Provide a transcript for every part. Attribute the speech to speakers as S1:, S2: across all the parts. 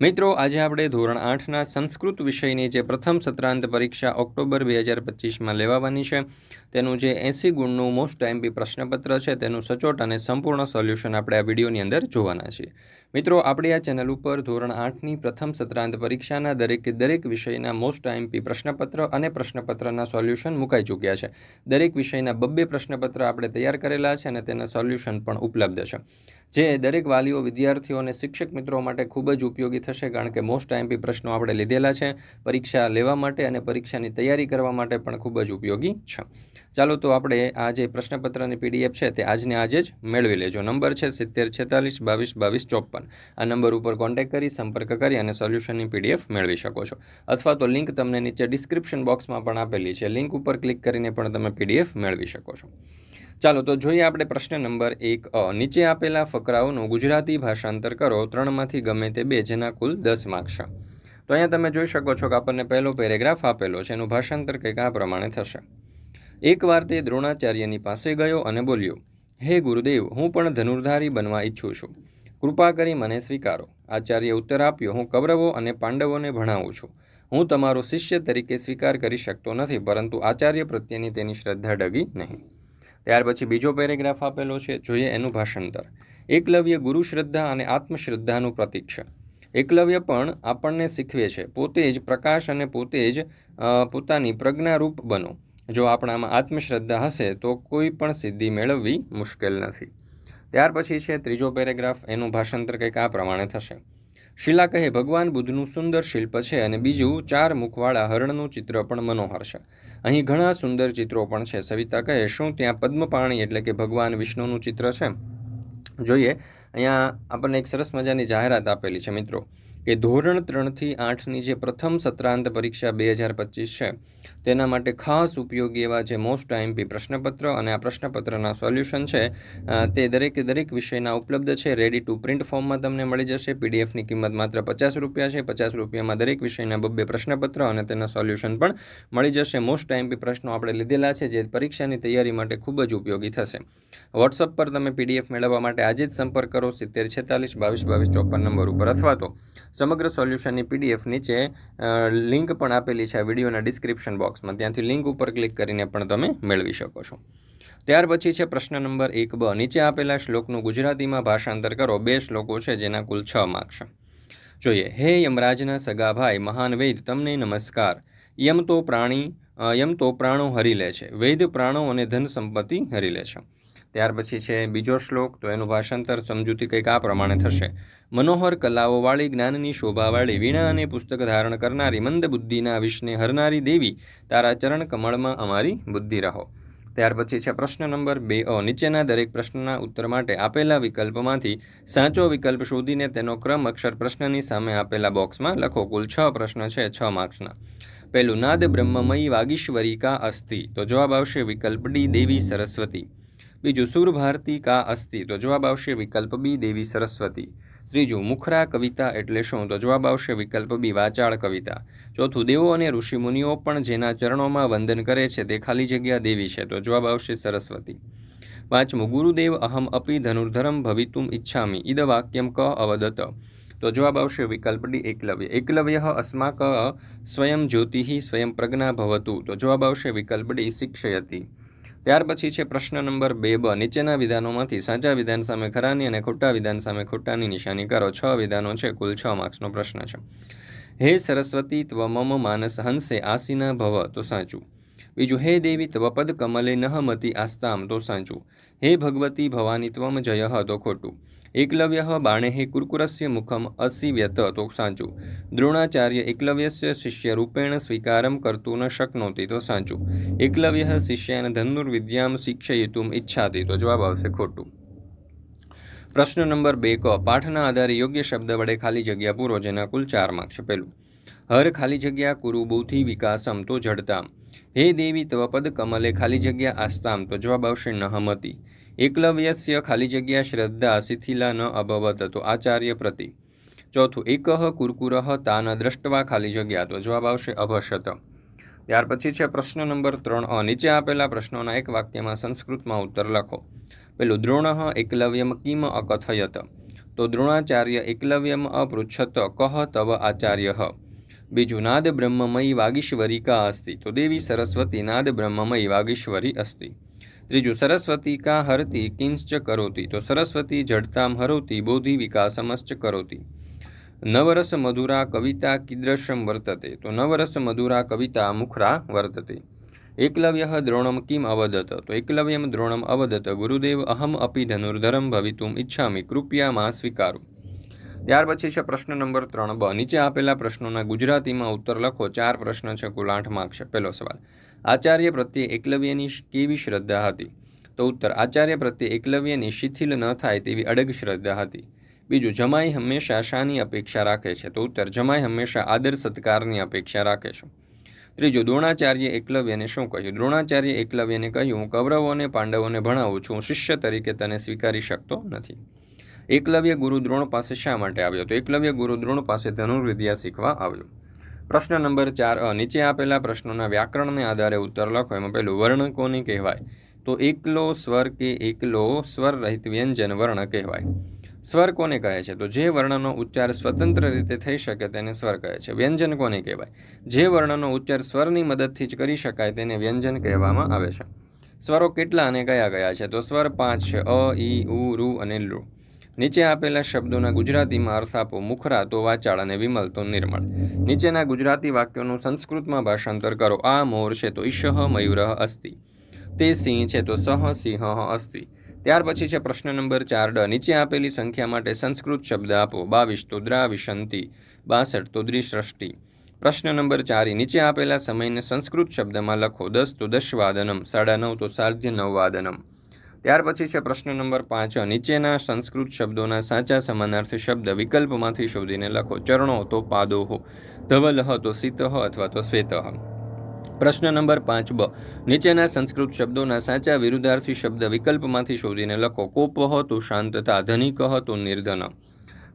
S1: મિત્રો, આજે આપણે ધોરણ આઠના સંસ્કૃત વિષયની જે પ્રથમ સત્રાંત પરીક્ષા ઓક્ટોબર બે હજાર પચીસમાં લેવાવાની છે, તેનું જે એંસી ગુણનું મોસ્ટ એમપી પ્રશ્નપત્ર છે, તેનું સચોટ અને સંપૂર્ણ સોલ્યુશન આપણે આ વિડીયોની અંદર જોવાના છીએ. મિત્રો, આપણે આ ચેનલ ઉપર ધોરણ આઠની પ્રથમ સત્રાંત પરીક્ષાના દરેકે દરેક વિષયના મોસ્ટ આઈએમપી પ્રશ્નપત્ર અને પ્રશ્નપત્રના સોલ્યુશન મુકાઈ ચૂક્યા છે. દરેક વિષયના બબ્બે પ્રશ્નપત્ર આપણે તૈયાર કરેલા છે અને તેના સોલ્યુશન પણ ઉપલબ્ધ છે. જે દરેક વાલીઓ, વિદ્યાર્થીઓ અને શિક્ષક મિત્રો માટે ખૂબ જ ઉપયોગી થશે, કારણ કે મોસ્ટ આઈએમપી પ્રશ્નો આપણે લીધેલા છે. પરીક્ષા લેવા માટે અને પરીક્ષાની તૈયારી કરવા માટે પણ ખૂબ જ ઉપયોગી છે. ચાલો તો આપણે આ જે પ્રશ્નપત્રની પીડીએફ છે તે આજને આજે જ મેળવી લેજો. નંબર છે સિત્તેર, છેતાલીસ, બાવીસ બાવીસ, ચોપન. આ નંબર ઉપર કોન્ટેક્ટ કરી, સંપર્ક કરી અને સોલ્યુશનની પીડીએફ મેળવી શકો છો. અથવા તો લિંક તમને નીચે ડિસ્ક્રિપ્શન બોક્સમાં પણ આપેલી છે. લિંક ઉપર ક્લિક કરીને પણ તમે પીડીએફ મેળવી શકો છો. ચાલો, તો જોઈએ આપણે પ્રશ્ન નંબર એક. અ, નીચે આપેલા ફકરાઓનું ગુજરાતી ભાષાંતર કરો. ત્રણમાંથી ગમે તે બે, જેના કુલ દસ માર્ક્સ તો અહીંયા તમે જોઈ શકો છો કે આપણને પહેલો પેરેગ્રાફ આપેલો છે. એનું ભાષાંતર કંઈક આ પ્રમાણે થશે. એકવાર તે દ્રોણાચાર્યની પાસે ગયો અને બોલ્યો, હે ગુરુદેવ, હું પણ ધનુર્ધારી બનવા ઈચ્છું છું. કૃપા કરી મને સ્વીકારો. આચાર્ય ઉત્તર આપ્યો, હું કૌરવો અને પાંડવોને ભણાવું છું. હું તમારો શિષ્ય તરીકે સ્વીકાર કરી શકતો નથી, પરંતુ આચાર્ય પ્રત્યેની તેની શ્રદ્ધા ડગી નહીં. ત્યાર પછી બીજો પેરેગ્રાફ આપેલો છે, જોઈએ એનું ભાષાંતર. એકલવ્ય ગુરુ શ્રદ્ધા અને આત્મશ્રદ્ધાનું પ્રતીક છે. એકલવ્ય પણ આપણને શીખવે છે, પોતે જ પ્રકાશ અને પોતે જ પોતાની પ્રજ્ઞારૂપ બનો. જો આપણામાં આત્મશ્રદ્ધા હશે, તો કોઈ પણ સિદ્ધિ મેળવવી મુશ્કેલ નથી. ત્યાર પછી છે, ત્રીજો પેરેગ્રાફ, એનું ભાષાંતર કંઈક આ પ્રમાણે થશે. શિલા કહે, ભગવાન બુદ્ધનું સુંદર શિલ્પ છે અને બીજું ચાર મુખવાળા હરણનું ચિત્ર પણ મનોહર છે. અહીં ઘણા સુંદર ચિત્રો પણ છે. સવિતા કહે, શું ત્યાં પદ્મપાણી એટલે કે ભગવાન વિષ્ણુનું ચિત્ર છે? જોઈએ. અહીંયા આપણને એક સરસ મજાની જાહેરાત આપેલી છે, મિત્રો. કે ધોરણ ત્રણથી આઠની જે પ્રથમ સત્રાંત પરીક્ષા બે હજાર પચીસ છે, તેના માટે ખાસ ઉપયોગી એવા જે મોસ્ટ આઈએમપી પ્રશ્નપત્ર અને આ પ્રશ્નપત્રના સોલ્યુશન છે તે દરેકે દરેક વિષયના ઉપલબ્ધ છે રેડી ટુ પ્રિન્ટ ફોર્મમાં તમને મળી જશે પીડીએફની કિંમત માત્ર પચાસ રૂપિયા છે, પચાસ રૂપિયામાં દરેક વિષયના બબ્બે પ્રશ્નપત્ર અને તેના સોલ્યુશન પણ મળી જશે. મોસ્ટ આઈએમપી પ્રશ્નો આપણે લીધેલા છે, જે પરીક્ષાની તૈયારી માટે ખૂબ જ ઉપયોગી થશે. વોટ્સઅપ પર તમે પીડીએફ મેળવવા માટે આજે જ સંપર્ક કરો, સિત્તેર છેતાલીસ, બાવીસ બાવીસ, ચોપન નંબર ઉપર અથવા તો સમગ્ર સોલ્યુશનની પીડીએફ નીચે લિંક પણ આપેલી છે વિડીયોના ડિસ્ક્રિપ્શન બોક્સમાં. ત્યાંથી લિંક ઉપર ક્લિક કરીને પણ તમે મેળવી શકો છો. ત્યાર પછી છે પ્રશ્ન નંબર એક બ. નીચે આપેલા શ્લોકનું ગુજરાતીમાં ભાષાંતર કરો. બે શ્લોકો છે જેના કુલ છ માર્ક છે જોઈએ. હે યમરાજના સગાભાઈ મહાન વૈદ, તમને નમસ્કાર. યમ તો પ્રાણી યમ તો પ્રાણો હરી લે છે. વૈદ પ્રાણો અને ધન સંપત્તિ હરી લે છે. ત્યાર પછી છે બીજો શ્લોક, તો એનું ભાષાંતર સમજૂતી કંઈક આ પ્રમાણે થશે. મનોહર કલાઓવાળી જ્ઞાનની શોભાવાળી વીણા અને પુસ્તક ધારણ કરનારી મંદ બુદ્ધિના વિષને હરનારી દેવી, તારા ચરણ કમળમાં અમારી બુદ્ધિ રહો. ત્યાર પછી છે પ્રશ્ન નંબર બે, અ, નીચેના દરેક પ્રશ્નના ઉત્તર માટે આપેલા વિકલ્પમાંથી સાચો વિકલ્પ શોધીને તેનો ક્રમ અક્ષર પ્રશ્નની સામે આપેલા બોક્સમાં લખો. કુલ છ પ્રશ્ન છે, છ માર્ક્સના. પહેલું નાદ બ્રહ્મમયી વાગીશ્વરી કા અસ્થિ તો જવાબ આવશે વિકલ્પ ડી દેવી સરસ્વતી. બીજું સુર ભારતી કા અસ્તિ? તો જવાબ આવશે વિકલ્પ બી, દેવી સરસ્વતી. ત્રીજું, મુખરા કવિતા એટલે શું? તો જવાબ આવશે વિકલ્પ બી, વાચાળ કવિતા. ચોથું, દેવો અને ઋષિમુનિઓ પણ જેના ચરણોમાં વંદન કરે છે તે ખાલી જગ્યા દેવી છે. તો જવાબ આવશે સરસ્વતી. પાંચમું, ગુરુદેવ અહમ અપી ધનુર્ધરમ ભવિતુમ ઈચ્છામી ઈદ વાક્યમ ક અવદત. તો જવાબ આવશે વિકલ્પ ડી, એકલવ્ય. એકલવ્ય અસ્માક, સ્વયં જ્યોતિ સ્વયં પ્રજ્ઞા ભવતુ. તો જવાબ આવશે વિકલ્પ ડી, શિક્ષયતી. ત્યાર પછી છે પ્રશ્ન નંબર બે બ. નીચેના વિધાનોમાંથી સાચા વિધાન સામે ખરાની અને ખોટા વિધાન સામે ખોટાની નિશાની કરો. છ વિધાનો છે, કુલ છ માર્ક્સનો પ્રશ્ન છે. હે સરસ્વતી ત્વ મમ માનસ હંસે આસીના ભવ, તો સાચું. બીજું, હે દેવી ત્વ પદ કમલે નહમતી આસ્તામ, તો સાચું. હે ભગવતી ભવાની ત્વમ જય, તો ખોટું. એકલવ્ય બાણેઃ કુરકુરસ્ય મુખમ અસીવ્યત તો સાચું. દ્રોણાચાર્ય એકલવ્યસ્ય શિષ્યરૂપેણ સ્વીકારમ કર્તું ન શક્નોતી તો સાચું. એકલવ્ય શિષ્યાન ધનુર્વિદ્યામ શિક્ષયિતુમ ઈચ્છાતી તો જવાબ આવશે ખોટું. પ્રશ્ન નંબર બે, ક, પાઠના આધારે યોગ્ય શબ્દ વડે ખાલી જગ્યા પૂરો જેના કુલ ચાર માર્ક છે પહેલું હર ખાલી જગ્યા કુરુ બૌથી વિકાસમ તો જડતામ. હે દેવી, તવ પદ કમલે ખાલી જગ્યા આસ્તામ તો જવાબ આવશે નહમતી. એકલવ્યસ્ય ખાલી જગ્યા શ્રદ્ધા શિથિલા ન અભવત તો આચાર્ય પ્રતિ. ચોથું એકહ કુરકુરહ તાન દ્રષ્ટવા ખાલી જગ્યા તો જવાબ આવશે અભશત. ત્યાર પછી છે પ્રશ્ન નંબર ત્રણ અ. નીચે આપેલા પ્રશ્નોના એક વાક્યમાં સંસ્કૃતમાં ઉત્તર લખો. પેલું, દ્રોણ એકલવ્યમ કિમ અકથયત? તો દ્રોણાચાર્ય એકલવ્યમ અપૃચ્છત કહ તવ આચાર્ય? બીજું, નાદ બ્રહ્મમયી વાગીશ્વરી કા અસ્તિ? તો દેવી સરસ્વતી, નાદ બ્રહ્મમયી વાગીશ્વરી અસ્તિ. ત્રીજું, સરસ્વતી કા હરતી કિંશ્ચ કરોતી? તો સરસ્વતી, જડતામ હરોતી, બોધિ વિકાસમશ્ચ કરોતી. નવરસ મધુરા કવિતા કિદ્રશમ વર્તતે. તો નવરસ મધુરા કવિતા મુખરા વર્તતે. એકલવ્ય દ્રોણમ કિમ અવદત? તો એકલવ્યમ દ્રોણમ અવદત. ગુરુદેવ અહમ અપી ધનુર્ધરમ ભવિતુમ ઈચ્છામિ કૃપયા માં સ્વીકારો. ત્યાર પછી છે પ્રશ્ન નંબર ત્રણ બ. નીચે આપેલા પ્રશ્નોના ગુજરાતીમાં ઉત્તર લખો. ચાર પ્રશ્ન છે કુલ આઠ માર્ક છે. પહેલો સવાલ. આચાર્ય પ્રત્યે એકલવ્યની કેવી શ્રદ્ધા હતી? તો ઉત્તર, આચાર્ય પ્રત્યે એકલવ્યની શિથિલ ન થાય તેવી અડગ શ્રદ્ધા હતી. બીજું, જમાઈ હંમેશા શાની અપેક્ષા રાખે છે. તો ઉત્તર, જમાઈ હંમેશા આદર સત્કારની અપેક્ષા રાખે છે. ત્રીજું, દ્રોણાચાર્ય એકલવ્યને શું કહ્યું? દ્રોણાચાર્ય એકલવ્યને કહ્યું, હું કૌરવોને, પાંડવોને ભણાવું છું. શિષ્ય તરીકે તને સ્વીકારી શકતો નથી. એકલવ્ય ગુરુ દ્રોણ પાસે શા માટે આવ્યો? તો એકલવ્ય ગુરુ દ્રોણ પાસે ધનુર્વિદ્યા શીખવા આવ્યો. પ્રશ્ન નંબર ચાર, અ, નીચે આપેલા પ્રશ્નોના વ્યાકરણને આધારે ઉત્તર લખો. એમાં પહેલું વર્ણ કોને કહેવાય? તો એકલો સ્વર કે એકલો સ્વર રહિત વ્યંજન વર્ણ કહેવાય. સ્વર કોને કહે છે? તો જે વર્ણનો ઉચ્ચાર સ્વતંત્ર રીતે થઈ શકે તેને સ્વર કહે છે. વ્યંજન કોને કહેવાય? જે વર્ણનો ઉચ્ચાર સ્વરની મદદથી જ કરી શકાય તેને વ્યંજન કહેવામાં આવે છે. સ્વરો કેટલા અને કયા કયા છે? તો સ્વર પાંચ છે. અ ઈ ઉ, રૂ અને લુ. નીચે આપેલા શબ્દોના ગુજરાતીમાં અર્થ આપો મુખરા તો વાચાળ અને વિમલ તો નિર્મળ. નીચેના ગુજરાતી વાક્યોનું સંસ્કૃતમાં ભાષાંતર કરો. આ મોર છે તો ઈશહ મયુર અસ્તિ. તે સિંહ છે તો સહ સિંહ અસ્તિ. ત્યાર પછી છે પ્રશ્ન નંબર ચાર ડ. નીચે આપેલી સંખ્યા માટે સંસ્કૃત શબ્દ આપો. બાવીસ તો દ્રાવિશંતિ, બાસઠ તો દ્રિસૃષ્ટિ. પ્રશ્ન નંબર ચારી. નીચે આપેલા સમયને સંસ્કૃત શબ્દમાં લખો. દસ તો દશવાદનમ, સાડા નવ તો સાધ્ય નવવાદનમ ત્યાર પછી છે પ્રશ્ન નંબર પાંચ. નીચેના સંસ્કૃત શબ્દોના સાચા સમાનાર્થી શબ્દ વિકલ્પમાંથી શોધીને લખો. ચરણો તો પાદોહ ધવલહ તો સિતહ અથવા તો શ્વેતઃ પ્રશ્ન નંબર પાંચ બ. નીચેના સંસ્કૃત શબ્દોના સાચા વિરુદ્ધાર્થી શબ્દ વિકલ્પમાંથી શોધીને લખો. કોપહ તો શાંતતા ધનિકહ તો નિર્ધન.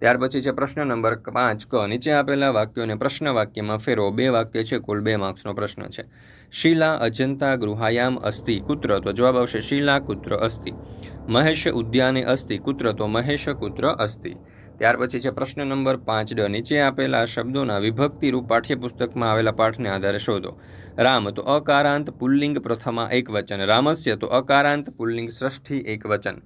S1: ત્યાર પછી છે પ્રશ્ન નંબર પાંચ. ક. નીચે આપેલા વાક્યોને પ્રશ્ન વાક્યમાં ફેરવો. બે વાક્ય છે, કુલ બે માર્ક્સનો પ્રશ્ન છે. શીલા અજંતા ગૃહાયામ અસ્થિ કુત્ર તો જવાબ આવશે શીલા કુત્ર અસ્થિ મહેશ ઉદ્યાને અસ્થિ કુત્ર તો મહેશ કુત્ર અસ્તિ. ત્યાર પછી છે પ્રશ્ન નંબર પાંચ. ડ. નીચે આપેલા શબ્દોના વિભક્તિ રૂપ પાઠ્યપુસ્તકમાં આવેલા પાઠને આધારે શોધો. રામ તો અકારાંત પુલ્લિંગ પ્રથમા એક વચન. રામસ્ય તો અકારાંત પુલ્લિંગ ષષ્ઠી એક વચન.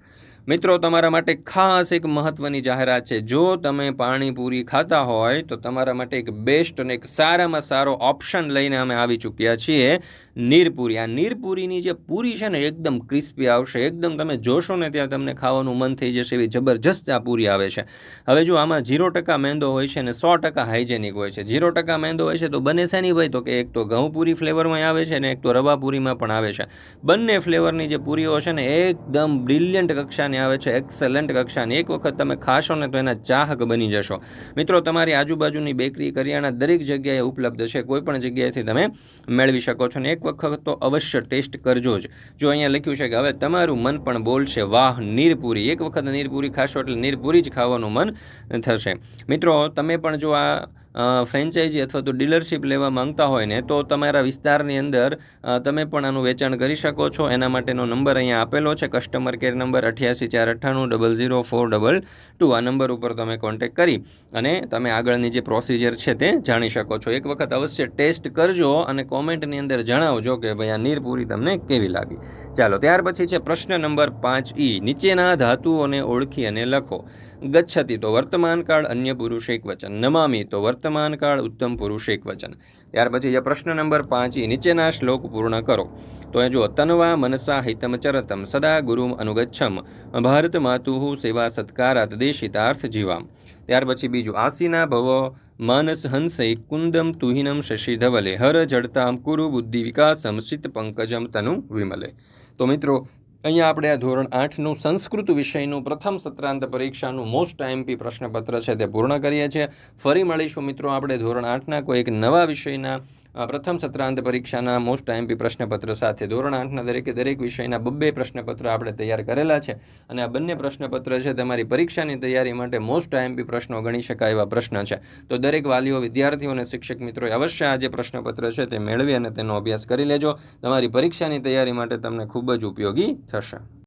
S1: મિત્રો, તમારા માટે ખાસ એક મહત્વની જાહેરાત છે. જો તમે પાણીપુરી ખાતા હોય, તો તમારા માટે એક બેસ્ટ અને એક સારામાં સારો ઓપ્શન લઈને અમે આવી ચૂક્યા છીએ. નીરપુરી. આ નીરપુરીની જે પૂરી છે ને, એકદમ ક્રિસ્પી આવશે. એકદમ તમે જોશો ને, ત્યાં તમને ખાવાનું મન થઈ જશે એવી જબરજસ્ત આ પૂરી આવે છે. હવે જો આમાં ઝીરો ટકા મેંદો હોય છે અને સો ટકા હાઇજેનિક હોય છે. ઝીરો ટકા મેંદો હોય છે તો બને નહીં ભાઈ? તો કે એક તો ઘઉંપુરી ફ્લેવરમાં આવે છે ને, એક તો રવા પૂરીમાં પણ આવે છે. બંને ફ્લેવરની જે પૂરીઓ છે ને, એકદમ બ્રિલિયન્ટ કક્ષાની આવે છે એક્સેલન્ટ કક્ષાની. એક વખત તમે ખાશો ને, તો એના ચાહક બની જશો. મિત્રો, તમારી આજુબાજુની બેકરી, કરિયાણા દરેક જગ્યાએ ઉપલબ્ધ છે. કોઈ પણ જગ્યાએથી તમે મેળવી શકો છો ને. એક વખત અવશ્ય ટેસ્ટ કરજો જ. જો અહીંયા લખ્યું છે કે હવે તમારું મન પણ બોલશે, વાહ, નીરપુરી. એક વખત નીરપુરી ખાશો એટલે નીરપુરી જ ખાવાનું મન થશે. મિત્રો, તમે પણ જો આ ફ્રેન્ચાઇઝી અથવા તો ડીલરશીપ લેવા માંગતા હોય ને, તો તમારા વિસ્તારની અંદર તમે પણ આનું વેચાણ કરી શકો છો. એના માટેનો નંબર અહીંયા આપેલો છે. કસ્ટમર કેર નંબર અઠ્યાસી ચાર અઠ્ઠાણું double zero four double two આ નંબર ઉપર તમે કોન્ટેક કરી અને તમે આગળની જે પ્રોસિજર છે તે જાણી શકો છો. એક વખત અવશ્ય ટેસ્ટ કરજો અને કોમેન્ટની અંદર જણાવજો કે ભાઈ આ નીરપુરી તમને કેવી લાગી. ચાલો, ત્યાર પછી છે પ્રશ્ન નંબર પાંચ ઈ. નીચેના ધાતુઓને ઓળખી અને લખો. ગચ્છતિ તો વર્તમાનકાળ અન્ય પુરુષ એક વચન નમામી તો વર્તમાનકાળ ઉત્તમ પુરુષ એક વચન ત્યાર પછી જે પ્રશ્ન નંબર પાંચ એ નીચેના શ્લોક પૂર્ણ કરો। તો એ જો તનવા મનસા હિતમ ચરતમ સદા ગુરુમ અનુગચ્છમ ભારત માતુઃ સેવા સત્કારાત દેશિતાર્થ જીવામ। ત્યાર પછી બીજું, આસીના ભવ માનસ હંસે કુંદમ તુહિનમ શશી ધવલે હર જડતામ કુરુ બુદ્ધિ વિકાસમ શિત પંકજમ તનુ વિમલે। તો મિત્રો અહીંયા આપણે આ ધોરણ આઠનું સંસ્કૃત વિષયનું પ્રથમ સત્રાંત પરીક્ષાનું મોસ્ટ આઈએમપી પ્રશ્નપત્ર છે તે પૂર્ણ કરીએ છીએ. ફરી મળીશું મિત્રો આપણે ધોરણ આઠના કોઈ એક નવા વિષયના પ્રથમ સત્રાંત પરીક્ષાના મોસ્ટ આઈએમપી પ્રશ્નપત્ર સાથે ધોરણ આઠના દરેકે દરેક વિષયના બબ્બે પ્રશ્નપત્ર આપણે તૈયાર કરેલા છે અને આ બંને પ્રશ્નપત્ર છે તમારી પરીક્ષાની તૈયારી માટે મોસ્ટ આઈએમપી પ્રશ્નો ગણી શકાય એવા પ્રશ્ન છે. તો દરેક વાલીઓ, વિદ્યાર્થીઓ અને શિક્ષક મિત્રોએ અવશ્ય આ જે પ્રશ્નપત્ર છે તે મેળવી અને તેનો અભ્યાસ કરી લેજો. તમારી પરીક્ષાની તૈયારી માટે તમને ખૂબ જ ઉપયોગી થશે.